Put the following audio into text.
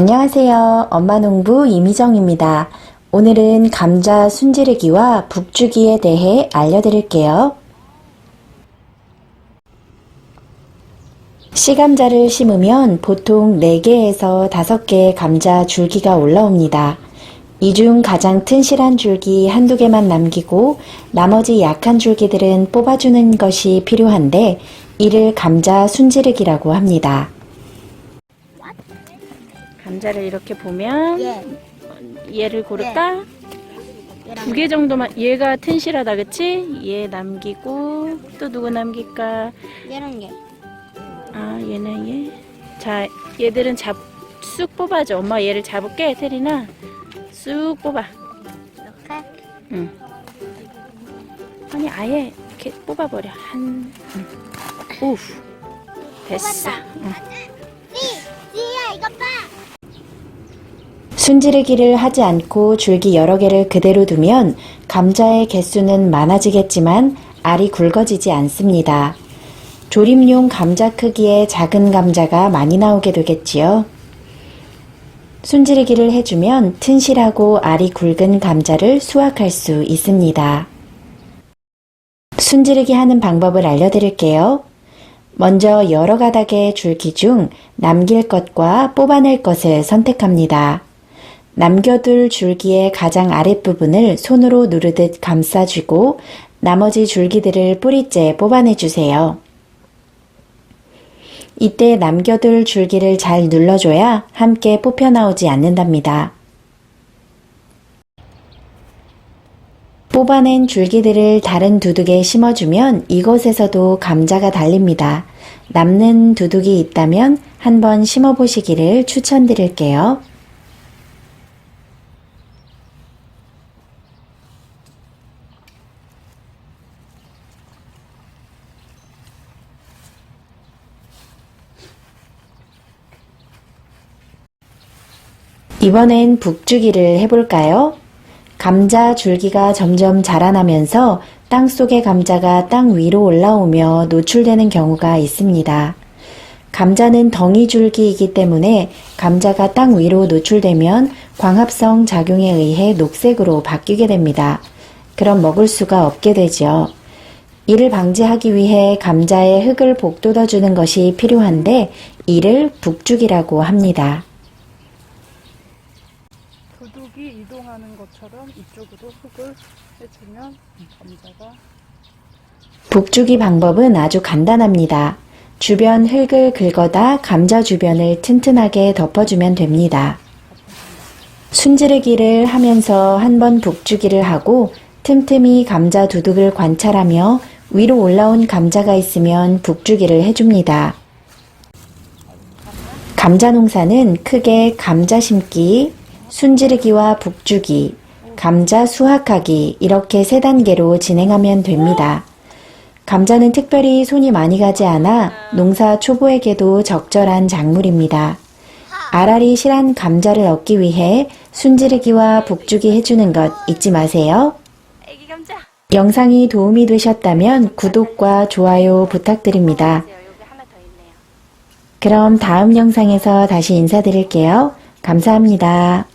안녕하세요. 엄마농부 이미정입니다. 오늘은 감자 순지르기와 북주기에 대해 알려드릴게요. 씨감자를 심으면 보통 4개에서 5개의 감자 줄기가 올라옵니다. 이 중 가장 튼실한 줄기 한두 개만 남기고 나머지 약한 줄기들은 뽑아주는 것이 필요한데 이를 감자 순지르기라고 합니다. 감자를 이렇게 보면 예. 얘를 고를까? 얘랑 두개 정도만 얘가 튼실하다 그치? 얘 남기고 또 누구 남길까? 얘랑 얘. 아 얘는 얘. 자 얘들은 잡 쑥 뽑아줘. 엄마 얘를 잡을게 테리나. 쑥 뽑아. 이렇게. 응. 아니 아예 이렇게 뽑아버려. 한. 응. 우. 됐어. 응. 지야 순지르기를 하지 않고 줄기 여러 개를 그대로 두면 감자의 개수는 많아지겠지만 알이 굵어지지 않습니다. 조림용 감자 크기의 작은 감자가 많이 나오게 되겠지요. 순지르기를 해주면 튼실하고 알이 굵은 감자를 수확할 수 있습니다. 순지르기 하는 방법을 알려드릴게요. 먼저 여러 가닥의 줄기 중 남길 것과 뽑아낼 것을 선택합니다. 남겨둘 줄기의 가장 아랫부분을 손으로 누르듯 감싸주고 나머지 줄기들을 뿌리째 뽑아내주세요. 이때 남겨둘 줄기를 잘 눌러줘야 함께 뽑혀 나오지 않는답니다. 뽑아낸 줄기들을 다른 두둑에 심어주면 이곳에서도 감자가 달립니다. 남는 두둑이 있다면 한번 심어보시기를 추천드릴게요. 이번엔 북주기를 해볼까요? 감자 줄기가 점점 자라나면서 땅 속의 감자가 땅 위로 올라오며 노출되는 경우가 있습니다. 감자는 덩이 줄기이기 때문에 감자가 땅 위로 노출되면 광합성 작용에 의해 녹색으로 바뀌게 됩니다. 그럼 먹을 수가 없게 되죠. 이를 방지하기 위해 감자에 흙을 복돋아 주는 것이 필요한데 이를 북죽이라고 합니다. 도둑이 이동하는 것처럼 이쪽으로 흙을 해주면 감자가 북주기 방법은 아주 간단합니다. 주변 흙을 긁어다 감자 주변을 튼튼하게 덮어주면 됩니다. 순지르기를 하면서 한 번 북주기를 하고 틈틈이 감자 두둑을 관찰하며 위로 올라온 감자가 있으면 북주기를 해줍니다. 감자 농사는 크게 감자 심기, 순지르기와 북주기, 감자 수확하기 이렇게 세 단계로 진행하면 됩니다. 감자는 특별히 손이 많이 가지 않아 농사 초보에게도 적절한 작물입니다. 알알이 실한 감자를 얻기 위해 순지르기와 북주기 해주는 것 잊지 마세요. 영상이 도움이 되셨다면 구독과 좋아요 부탁드립니다. 그럼 다음 영상에서 다시 인사드릴게요. 감사합니다.